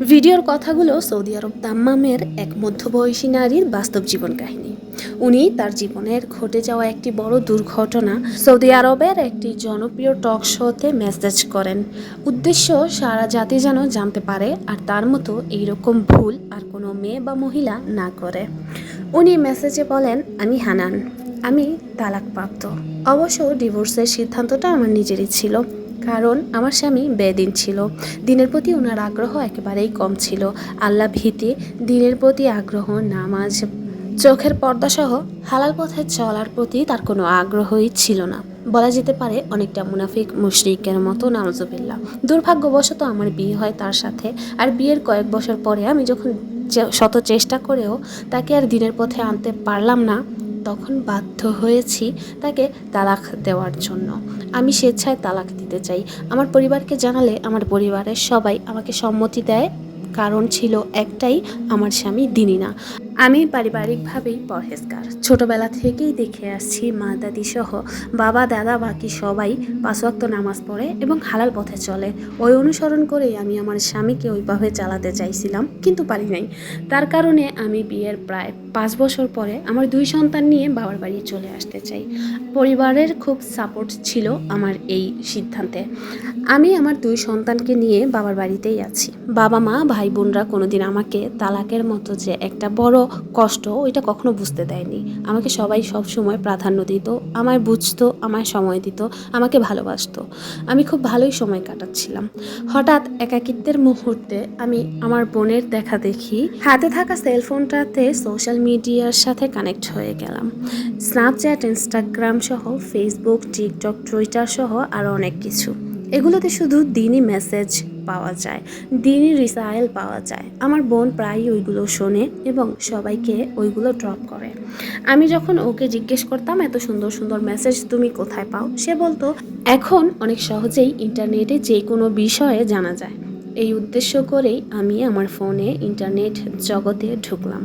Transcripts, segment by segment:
ভিডিওর কথাগুলো সৌদি আরব দাম্মামের এক মধ্যবয়সী নারীর বাস্তব জীবন কাহিনী। উনি তার জীবনের ঘটে যাওয়া একটি বড় দুর্ঘটনা সৌদি আরবের একটি জনপ্রিয় টক শোতে মেসেজ করেন। উদ্দেশ্য, সারা জাতি যেন জানতে পারে আর তার মতো এইরকম ভুল আর কোনো মেয়ে বা মহিলা না করে। উনি মেসেজে বলেন, আমি হানান। আমি তালাকপ্রাপ্ত। অবশ্য ডিভোর্সের সিদ্ধান্তটা আমার নিজেরই ছিল। কারণ আমার স্বামী বেদিন ছিল। দিনের প্রতি ওনার আগ্রহ একেবারেই কম ছিল। আল্লাহ ভীতি, দিনের প্রতি আগ্রহ, নামাজ, চোখের পর্দাসহ হালাল পথে চলার প্রতি তার কোনো আগ্রহই ছিল না। বলা যেতে পারে অনেকটা মুনাফিক মুশরিকের মতো নামজবিল্লা দুর্ভাগ্যবশত আমার বিয়ে হয় তার সাথে। আর বিয়ের কয়েক বছর পরে আমি যখন শত চেষ্টা করেও তাকে আর দিনের পথে আনতে পারলাম না, তখন বাধ্য হয়েছি তাকে তালাক দেওয়ার জন্য। আমি স্বেচ্ছায় তালাক দিতে চাই। আমার পরিবারকে জানালে আমার পরিবারের সবাই আমাকে সম্মতি দেয়। কারণ ছিল একটাই, আমার স্বামী দিনী না। আমি পারিবারিকভাবেই পরহেজগার। ছোটবেলা থেকেই দেখে আসছি মা দাদি সহ বাবা দাদা বাকি সবাই পাঁচ ওয়াক্ত নামাজ পড়ে এবং হালাল পথে চলে। ওই অনুসরণ করেই আমি আমার স্বামীকে ওইভাবে চালাতে চাইছিলাম, কিন্তু পারি নাই। তার কারণে আমি বিয়ের প্রায় পাঁচ বছর পরে আমার দুই সন্তান নিয়ে বাবার বাড়ি চলে আসতে চাই। পরিবারের খুব সাপোর্ট ছিল আমার এই সিদ্ধান্তে। আমি আমার দুই সন্তানকে নিয়ে বাবার বাড়িতেই আছি। বাবা মা ভাই বোনরা কোনোদিন আমাকে তালাকের মতো যে একটা বড় কষ্ট, ওইটা কখনো বুঝতে দেয়নি। আমাকে সবাই সব সময় প্রাধান্য দিত, আমায় বুঝতো, আমায় সময় দিত, আমাকে ভালোবাসতো। আমি খুব ভালোই সময় কাটাচ্ছিলাম। হঠাৎ একাকিত্বের মুহূর্তে আমি আমার বোনের দেখা দেখি, হাতে থাকা সেলফোনটাতে সোশ্যাল মিডিয়ার সাথে কানেক্ট হয়ে গেলাম। স্ন্যাপচ্যাট ইনস্টাগ্রাম সহ ফেসবুক টিকটক টুইটার সহ আরও অনেক কিছু। এগুলোতে শুধু দিনই মেসেজ পাওয়া যায়, দিনই রিসাইল পাওয়া যায়। আমার বোন প্রায়ই ওইগুলো শোনে এবং সবাইকে ওইগুলো ড্রপ করে। আমি যখন ওকে জিজ্ঞেস করতাম, এত সুন্দর সুন্দর মেসেজ তুমি কোথায় পাও? সে বলতো, এখন অনেক সহজেই ইন্টারনেটে যে কোনো বিষয়ে জানা যায়। এই উদ্দেশ্য করেই আমি আমার ফোনে ইন্টারনেট জগতে ঢুকলাম।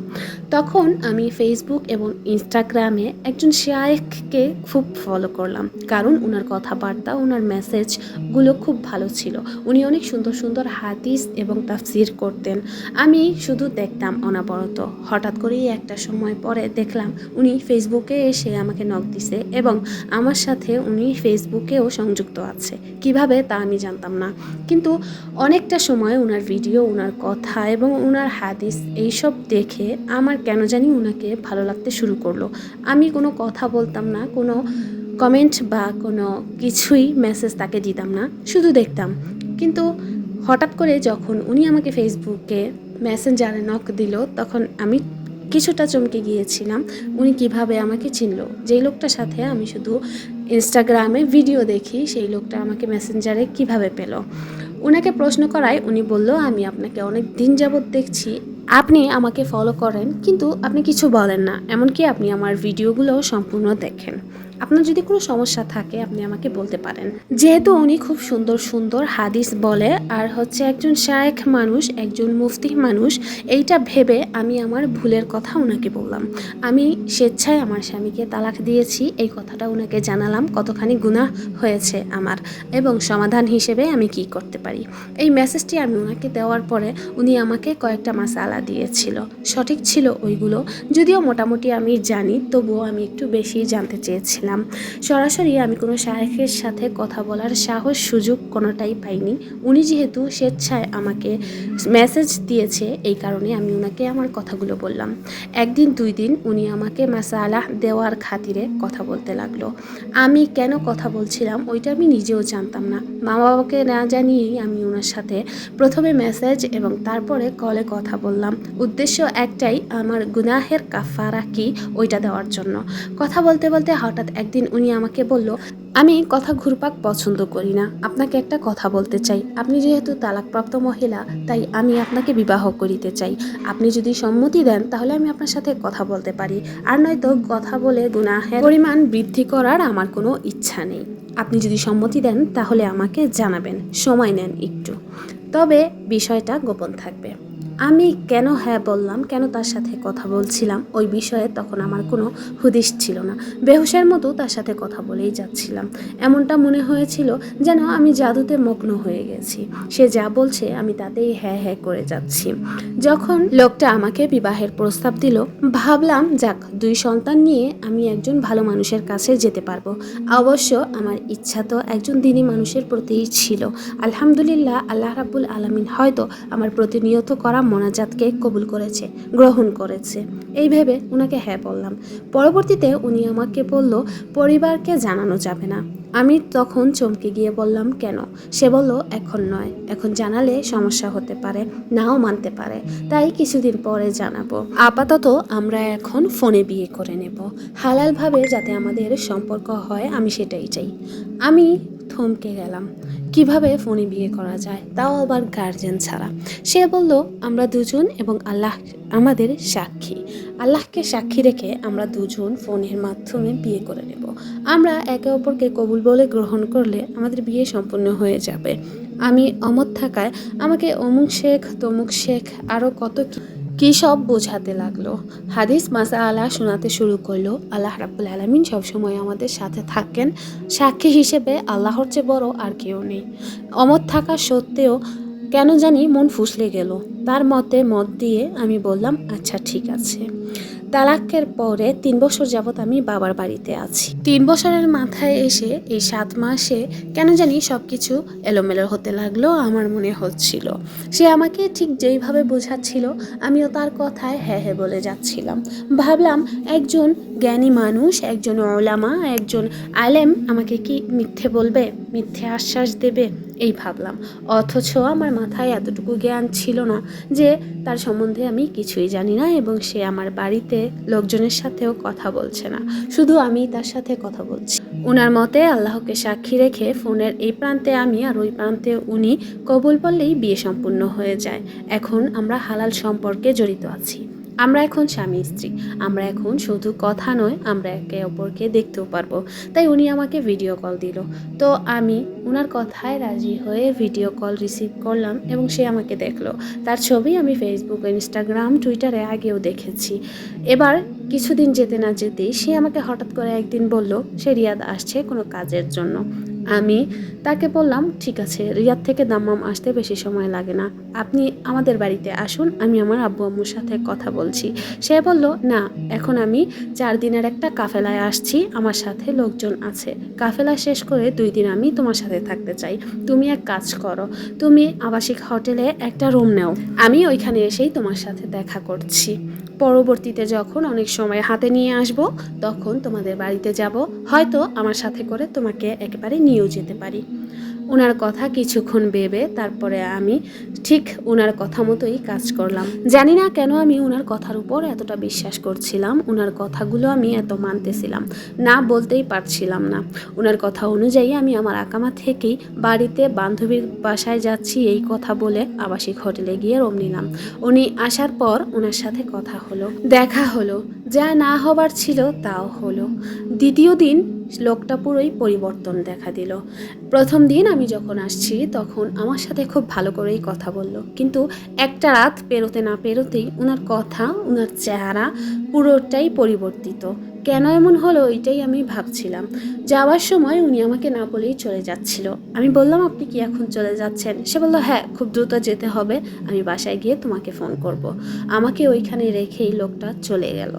তখন আমি ফেসবুক এবং ইনস্টাগ্রামে একজন শায়েখকে খুব ফলো করলাম। কারণ ওনার কথাবার্তা ওনার মেসেজগুলো খুব ভালো ছিল। উনি অনেক সুন্দর সুন্দর হাদিস এবং তাফসির করতেন। আমি শুধু দেখতাম অনাবরত। হঠাৎ করেই একটা সময় পরে দেখলাম উনি ফেসবুকে এসে আমাকে নক দিছে এবং আমার সাথে উনি ফেসবুকেও সংযুক্ত আছে। কীভাবে তা আমি জানতাম না। কিন্তু অনেকটা সময় ওনার ভিডিও ওনার কথা এবং ওনার হাদিস এইসব দেখে আমার কেন জানি ওনাকে ভালো লাগতে শুরু করল। আমি কোনো কথা বলতাম না, কোনো কমেন্ট বা কোনো কিছুই মেসেজ তাকে দিতাম না, শুধু দেখতাম। কিন্তু হঠাৎ করে যখন উনি আমাকে ফেসবুকে মেসেঞ্জারে নক দিল, তখন আমি কিছুটা চমকে গিয়েছিলাম, উনি কীভাবে আমাকে চিনলো? যেই লোকটার সাথে আমি শুধু ইনস্টাগ্রামে ভিডিও দেখি, সেই লোকটা আমাকে মেসেঞ্জারে কীভাবে পেল? ওনাকে প্রশ্ন করায় উনি বলল, আমি আপনাকে অনেক দিন যাবৎ দেখছি। আপনি আমাকে ফলো করেন, কিন্তু আপনি কিছু বলেন না। এমনকি আপনি আমার ভিডিওগুলো সম্পূর্ণ দেখেন। আপনার যদি কোনো সমস্যা থাকে, আপনি আমাকে বলতে পারেন। যেহেতু উনি খুব সুন্দর সুন্দর হাদিস বলে, আর হচ্ছে একজন শায়েখ মানুষ, একজন মুফতি মানুষ, এইটা ভেবে আমি আমার ভুলের কথা ওনাকে বললাম। আমি স্বেচ্ছায় আমার স্বামীকে তালাক দিয়েছি, এই কথাটা ওনাকে জানালাম, কতখানি গুনাহ হয়েছে আমার, এবং সমাধান হিসেবে আমি কি করতে পারি। এই মেসেজটি আমি ওনাকে দেওয়ার পরে উনি আমাকে কয়েকটা মাসালা দিয়েছিল। সঠিক ছিল ওইগুলো। যদিও মোটামুটি আমি জানি, তবুও আমি একটু বেশি জানতে চেয়েছিলাম। সরাসরি আমি কোনো শায়েখের সাথে কথা বলার সাহস সুযোগ কোনোটাই পাইনি। উনি যেহেতু স্বেচ্ছায় আমাকে মেসেজ দিয়েছে, এই কারণে আমি ওনাকে আমার কথাগুলো বললাম। একদিন, দুই দিন উনি আমাকে মাসালাহ দেওয়ার খাতিরে কথা বলতে লাগল। আমি কেন কথা বলছিলাম ওইটা আমি নিজেও জানতাম না। মা বাবাকে না জানিয়েই আমি ওনার সাথে প্রথমে মেসেজ এবং তারপরে কলে কথা বললাম। উদ্দেশ্য একটাই, আমার গুনাহের কাফারা কি ওইটা দেওয়ার জন্য। কথা বলতে বলতে হঠাৎ একদিন উনি আমাকে বলল, আমি কথা ঘুরপাক পছন্দ করি না। আপনাকে একটা কথা বলতে চাই। আপনি যেহেতু তালাকপ্রাপ্ত মহিলা, তাই আমি আপনাকে বিবাহ করিতে চাই। আপনি যদি সম্মতি দেন, তাহলে আমি আপনার সাথে কথা বলতে পারি। আর নয়তো কথা বলে গুনাহের পরিমাণ বৃদ্ধি করার আমার কোনো ইচ্ছা নেই। আপনি যদি সম্মতি দেন, তাহলে আমাকে জানাবেন। সময় নেন একটু। তবে বিষয়টা গোপন থাকবে। আমি কেন হ্যাঁ বললাম, কেন তার সাথে কথা বলছিলাম, ওই বিষয়ে তখন আমার কোনো হুদিস ছিল না। বেহুশের মতো তার সাথে কথা বলেই যাচ্ছিলাম। এমনটা মনে হয়েছিল যেন আমি জাদুতে মগ্ন হয়ে গেছি। সে যা বলছে আমি তাতেই হ্যাঁ হ্যাঁ করে যাচ্ছি। যখন লোকটা আমাকে বিবাহের প্রস্তাব দিল, ভাবলাম, যাক, দুই সন্তান নিয়ে আমি একজন ভালো মানুষের কাছে যেতে পারব। অবশ্য আমার ইচ্ছা তো একজন দিনী মানুষের প্রতিই ছিল। আলহামদুলিল্লাহ, আল্লাহ রাব্বুল আলামিন হয়তো আমার প্রতিনিয়ত করা মোনাজাতকে কবুল করেছে, গ্রহণ করেছে। এই ভেবে ওনাকে হ্যাঁ বললাম। পরবর্তীতে উনি আমাকে বলল, পরিবারকে জানানো যাবে না। আমি তখন চমকে গিয়ে বললাম, কেন? সে বলল, এখন নয়। এখন জানালে সমস্যা হতে পারে, নাও মানতে পারে। তাই কিছুদিন পরে জানাব। আপাতত আমরা এখন ফোনে বিয়ে করে নেব। হালালভাবে যাতে আমাদের সম্পর্ক হয়, আমি সেটাই চাই। আমি থমকে গেলাম। কীভাবে ফোনে বিয়ে করা যায়? তাও আবার গার্জেন ছাড়া। সে বলল, আমরা দুজন এবং আল্লাহ আমাদের সাক্ষী। আল্লাহকে সাক্ষী রেখে আমরা দুজন ফোনের মাধ্যমে বিয়ে করে নেব। আমরা একে অপরকে কবুল বলে গ্রহণ করলে আমাদের বিয়ে সম্পূর্ণ হয়ে যাবে। আমি অমত থাকায় আমাকে অমুক শেখ, তমুক শেখ আরও কত কি- সব বোঝাতে লাগল? হাদিস মাসা আলা শোনাতে শুরু করল। আল্লাহ রাবুল আলমিন সবসময় আমাদের সাথে থাকেন। সাক্ষী হিসেবে আল্লাহর চেয়ে বড় আর কেউ নেই। অমত থাকা সত্ত্বেও কেন জানি মন ফুসলে গেল। তার মতে মত দিয়ে আমি বললাম আচ্ছা ঠিক আছে। তালাকের পরে তিন বছর যাবৎ আমি বাবার বাড়িতে আছি। তিন বছরের মাথায় এসে এই সাত মাসে কেন জানি সব কিছু এলোমেলো হতে লাগল, আমার মনে হচ্ছিল। সে আমাকে ঠিক যেইভাবে বোঝাচ্ছিল, আমিও তার কথায় হ্যাঁ হ্যাঁ বলে যাচ্ছিলাম। ভাবলাম একজন জ্ঞানী মানুষ, একজন ওলামা, একজন আলেম আমাকে কি মিথ্যে বলবে, মিথ্যে আশ্বাস দেবে, এই ভাবলাম। অথচ আমার মাথায় এতটুকু জ্ঞান ছিল না যে তার সম্বন্ধে আমি কিছুই জানি না এবং সে আমার বাড়িতে লোকজনের সাথেও কথা বলছে না। শুধু আমি তার সাথে কথা বলছি। ওনার মতে আল্লাহকে সাক্ষী রেখে ফোনের এই প্রান্তে আমি আর ওই প্রান্তে উনি কবুল পড়লেই বিয়ে সম্পূর্ণ হয়ে যায়। এখন আমরা হালাল সম্পর্কে জড়িত আছি। আমরা এখন স্বামী স্ত্রী। আমরা এখন শুধু কথা নয়, আমরা একে অপরকে দেখতেও পারব। তাই উনি আমাকে ভিডিও কল দিল। তো আমি ওনার কথায় রাজি হয়ে ভিডিও কল রিসিভ করলাম এবং সে আমাকে দেখল। তার ছবি আমি ফেসবুক ইনস্টাগ্রাম টুইটারে আগেও দেখেছি। এবার কিছুদিন যেতে না যেতেই সে আমাকে হঠাৎ করে একদিন বলল, সে রিয়াদ আসছে কোনো কাজের জন্য। আমি তাকে বললাম, ঠিক আছে, রিয়াদ থেকে দাম্মাম আসতে বেশি সময় লাগে না। আপনি আমাদের বাড়িতে আসুন, আমি আমার আব্বু আম্মুর সাথে কথা বলছি। সে বলল, না, এখন আমি চার দিনের একটা কাফেলায় আসছি, আমার সাথে লোকজন আছে। কাফেলা শেষ করে দুই দিন আমি তোমার সাথে থাকতে চাই। তুমি এক কাজ করো, তুমি আবাসিক হোটেলে একটা রুম নেও। আমি ওইখানে এসেই তোমার সাথে দেখা করছি। পরবর্তীতে যখন অনেক সময় হাতে নিয়ে আসব, তখন তোমাদের বাড়িতে যাব। হয়তো আমার সাথে করে তোমাকে একেবারে নিয়েও যেতে পারি। ওনার কথা কিছুক্ষণ ভেবে তারপরে আমি ঠিক ওনার কথা মতোই কাজ করলাম। জানি না কেন আমি ওনার কথার উপর এতটা বিশ্বাস করছিলাম ওনার কথাগুলো আমি এত মানতেছিলাম, না বলতেই পারছিলাম না। ওনার কথা অনুযায়ী আমি আমার আকামা থেকেই বাড়িতে বান্ধবীর বাসায় যাচ্ছি এই কথা বলে আবাসিক হোটেলে গিয়ে রুম নিলাম। উনি আসার পর ওনার সাথে কথা হলো, দেখা হলো যা না হবার ছিল তাও হলো। দ্বিতীয় দিন লোকটা পুরোই পরিবর্তন দেখা দিল। প্রথম দিন আমি যখন আসছি, তখন আমার সাথে খুব ভালো করেই কথা বলল। কিন্তু একটা রাত পেরোতে না পেরোতেই ওনার কথা ওনার চেহারা পুরোটাই পরিবর্তিত। কেন এমন হলো এটাই আমি ভাবছিলাম। যাওয়ার সময় উনি আমাকে না বলেই চলে যাচ্ছিল। আমি বললাম, আপনি কি এখন চলে যাচ্ছেন? সে বলল হ্যাঁ খুব দ্রুত যেতে হবে। আমি বাসায় গিয়ে তোমাকে ফোন করব। আমাকে ওইখানে রেখেই লোকটা চলে গেল।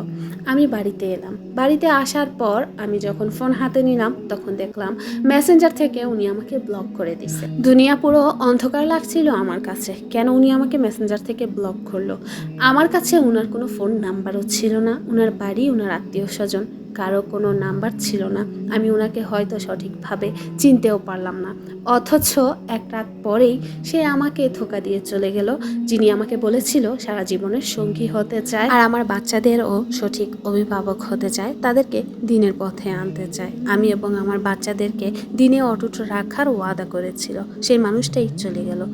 আমি বাড়িতে এলাম। বাড়িতে আসার পর আমি যখন ফোন হাতে নিলাম, তখন দেখলাম মেসেঞ্জার থেকে উনি আমাকে ব্লক করে দিছে। দুনিয়া পুরো অন্ধকার লাগছিল আমার কাছে। কেন উনি আমাকে মেসেঞ্জার থেকে ব্লক করল? আমার কাছে ওনার কোনো ফোন নাম্বারও ছিল না। ওনার বাড়ি ওনার আত্মীয় স্বজন alacağım. কারও কোনো নাম্বার ছিল না। আমি ওনাকে হয়তো সঠিকভাবে চিনতেও পারলাম না। অথচ এক রাত পরেই সে আমাকে ধোকা দিয়ে চলে গেল। যিনি আমাকে বলেছিল, সারা জীবনের সঙ্গী হতে চায় আর আমার বাচ্চাদেরও সঠিক অভিভাবক হতে চায়। তাদেরকে দিনের পথে আনতে চায়। আমি এবং আমার বাচ্চাদেরকে দিনে অটুট রাখার ওয়াদা করেছিল। সেই মানুষটাই চলে গেল।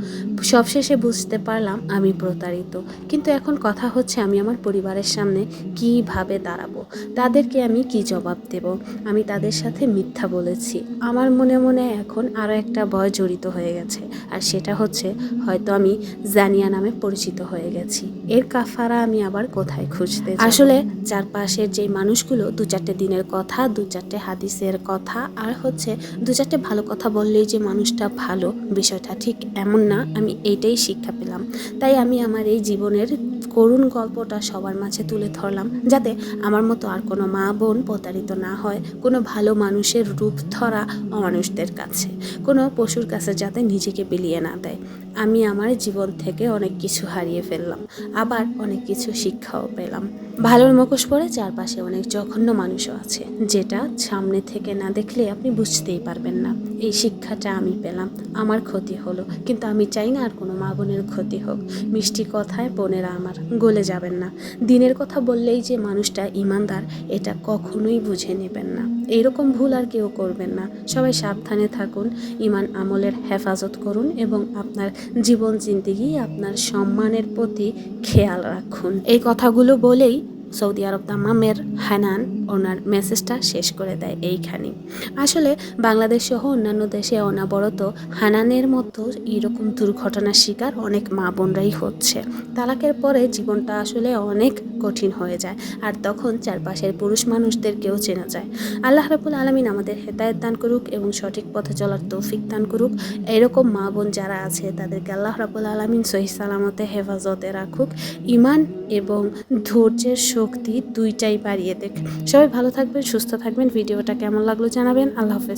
সবশেষে বুঝতে পারলাম আমি প্রতারিত। কিন্তু এখন কথা হচ্ছে আমি আমার পরিবারের সামনে কীভাবে দাঁড়াবো? তাদেরকে আমি কি জবাব দেব? আমি তাদের সাথে মিথ্যা বলেছি। আমার মনে মনে এখন আরও একটা ভয় জড়িত হয়ে গেছে আর সেটা হচ্ছে হয়তো আমি জানিয়া নামে পরিচিত হয়ে গেছি। এর কাফারা আমি আবার কোথায় খুঁজতে আসলে চারপাশের যে মানুষগুলো দু চারটে দিনের কথা দু চারটে হাদিসের কথা আর হচ্ছে দু চারটে ভালো কথা বললেই যে মানুষটা ভালো বিষয়টা ঠিক এমন না আমি এইটাই শিক্ষা পেলাম। তাই আমি আমার এই জীবনের করুণ গল্পটা সবার মাঝে তুলে ধরলাম যাতে আমার মতো আর কোনো মা বোন প্রতারিত না হয় কোনো ভালো মানুষের রূপ ধরা অমানুষদের কাছে, কোনো পশুর কাছে যাতে নিজেকে বিলিয়ে না দেয়। আমি আমার জীবন থেকে অনেক কিছু হারিয়ে ফেললাম, আবার অনেক কিছু শিক্ষাও পেলাম। ভালোর মুখোশ পরে চারপাশে অনেক জঘন্য মানুষও আছে, যেটা সামনে থেকে না দেখলে আপনি বুঝতেই পারবেন না। এই শিক্ষাটা আমি পেলাম। আমার ক্ষতি হলো। কিন্তু আমি চাই না আর কোনো মা বোনের ক্ষতি হোক। মিষ্টি কথায় বোনেরা আমার গলে যাবেন না। দিনের কথা বললেই যে মানুষটা ইমানদার, এটা কখনোই বুঝে নেবেন না। এইরকম ভুল আর কেউ করবেন না। সবাই সাবধানে থাকুন। ইমান আমলের হেফাজত করুন এবং আপনার জীবন জিন্দিগি, আপনার সম্মানের প্রতি খেয়াল রাখুন। এই কথাগুলো বলেই সৌদি আরব তামামের হানান ওনার মেসেজটা শেষ করে দেয় এইখানে আসলে বাংলাদেশ সহ অন্যান্য দেশে অনাবরত হানানের মতো এরকম দুর্ঘটনার শিকার অনেক মা বোনরাই হচ্ছে। তালাকের পরে জীবনটা আসলে অনেক কঠিন হয়ে যায় আর তখন চারপাশের পুরুষ মানুষদেরকেও চেনা যায়। আল্লাহ রাবুল আলমিন আমাদের হেদায়ত দান করুক এবং সঠিক পথে চলার তৌফিক দান করুক। এরকম মা বোন যারা আছে তাদেরকে আল্লাহ রাবুল আলমিন সহি সালামতে হেফাজতে রাখুক। ইমান এবং ধৈর্যের শক্তি দুইটাই বাড়িয়ে দেখ। সবাই ভালো থাকবেন, সুস্থ থাকবেন। ভিডিওটা কেমন লাগল জানাবেন। আল্লাহ হাফেজ।